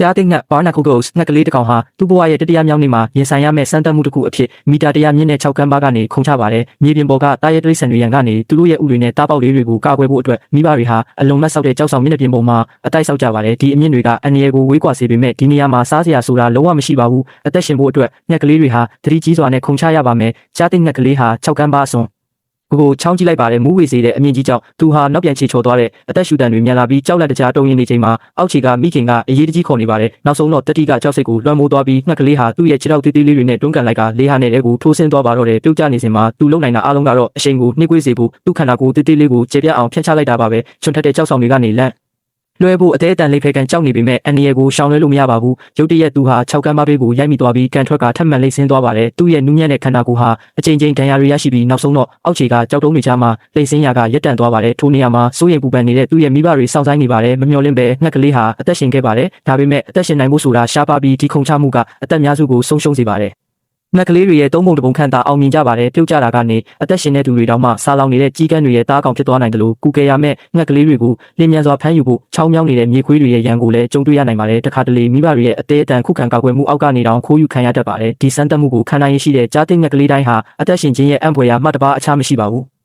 ကြားသိငှက်ဘာနာခုဂုတ်ငှက်ကလေးတစ်ကောင်ဟာသူ့ဘဝရဲ့တတိယမြောက်နေ့မှာရင်ဆိုင်ရမယ့်စမ်းသပ်မှုတစ်ခုအဖြစ်မီတာ100မြင့်တဲ့6ကမ်းပါးကနေခုန်ချပါတယ်။မြေပြင်ပေါ်ကတားရဲတိရစ္ဆာန်တွေရန်ကနေသူတို့ရဲ့ဥတွေနဲ့တားပေါက်လေးတွေကိုကာကွယ်ဖို့အတွက်မိဘတွေဟာအလုံးမတ်ဆောက်တဲ့ကြောက်ဆောင်မျက်နှာပြင်ပေါ်မှာအတိုက်ဆောက်ကြပါတယ်။ဒီအမြင့်တွေကအန္တရာယ်ကိုဝေးကွာစေပေမဲ့ဒီနေရာမှာစားစရာဆိုတာလုံးဝမရှိပါဘူး။အသက်ရှင်ဖို့အတွက်ငှက်ကလေးတွေဟာသတိကြီးစွာနဲ့ခုန်ချရပါမယ်။ကြားသိငှက်ကလေးဟာ6ကမ်းပါးအစွန် ကိုကိုချောင်းကြည့်လိုက်ပါတယ်မူးဝေစေတဲ့အမြင့်ကြီးကြောင့်သူဟာနောက်ပြန်ချေချော်သွားတဲ့အသက်ရှူတန်တွေမြန်လာပြီးကြောက်လက်တကြားတုံရင်နေချိန်မှာအောက်ခြေကမိခင်ကအရေးတကြီးခေါ်နေပါတယ်နောက်ဆုံးတော့တတိကကြောက်စိတ်ကိုလွှမ်းမိုးသွားပြီးငှက်ကလေးဟာသူ့ရဲ့ခြေထောက်တေးသေးလေးတွေနဲ့တွန်းကန်လိုက်ကလေးဟာနဲ့တဲ့ကိုထိုးဆင်းသွားပါတော့တယ်ပြုတ်ကျနေစဉ်မှာသူလုံနိုင်တာအားလုံးကတော့အရှိန်ကိုနှိကွေးစေဖို့သူ့ခန္ဓာကိုယ်တေးသေးလေးကိုကျေပြတ်အောင်ဖျက်ချလိုက်တာပါပဲချွန်ထက်တဲ့ကြောက်ဆောင်တွေကနေလန့် လွှဲဖို့အသေးအတန်လေးဖေကန်ကြောက်နေပေမဲ့အန်နီယေကိုရှောင်လွှဲလို့မရပါဘူးရုတ်တရက်သူဟာ6ကမ်းပါးပေးကိုရိုက်မိသွားပြီးကန်ထွက်ကထပ်မံလိမ့်ဆင်းသွားပါတယ်သူ့ရဲ့နူးညံ့တဲ့ခန္ဓာကိုယ်ဟာအချိန်ချင်းဒဏ်ရာတွေရရှိပြီးနောက်ဆုံးတော့အောက်ခြေကကြောက်တုံးတွေချမှာလိမ့်ဆင်းရာကရက်တန့်သွားပါတယ်ထိုနေရာမှာစိုးရိမ်ပူပန်နေတဲ့သူ့ရဲ့မိဘတွေစောင့်ဆိုင်နေပါတယ်မမျှော်လင့်ပဲငှက်ကလေးဟာအသက်ရှင်ခဲ့ပါတယ်ဒါပေမဲ့အသက်ရှင်နိုင်ဖို့ဆိုတာရှားပါပြီးဒီခုန်ချမှုကအသက်များစုကိုဆုံးရှုံးစေပါတယ် ငှက်ကလေးတွေရဲ့သုံးပုံတစ်ပုံခန့်သာအောင်မြင်ကြပါတယ်ပြုတ်ကျတာကနေအသက်ရှင်တဲ့သူတွေတောင်မှစားလောင်နေတဲ့ကြီးကန်းတွေရဲ့တားကောင်ဖြစ်သွားနိုင်တယ်လို့ကုကယ်ရမဲ့ငှက်ကလေးတွေကိုလင်းမြန်စွာဖမ်းယူဖို့ချောင်းမြောင်းနေတဲ့မြေခွေးတွေရဲ့ရန်ကိုလည်းကြုံတွေ့ရနိုင်ပါတယ်တခါတလေမိဘတွေရဲ့အသေးအတန်ခုခံကာကွယ်မှုအောက်ကနေတောင်ခိုးယူခံရတတ်ပါတယ်ဒီစမ်းသပ်မှုကိုခံနိုင်ရရှိတဲ့ကြားသိငှက်ကလေးတိုင်းဟာအသက်ရှင်ခြင်းရဲ့အံ့ဖွယ်ရာမှတ်တပါအခြားမရှိပါဘူး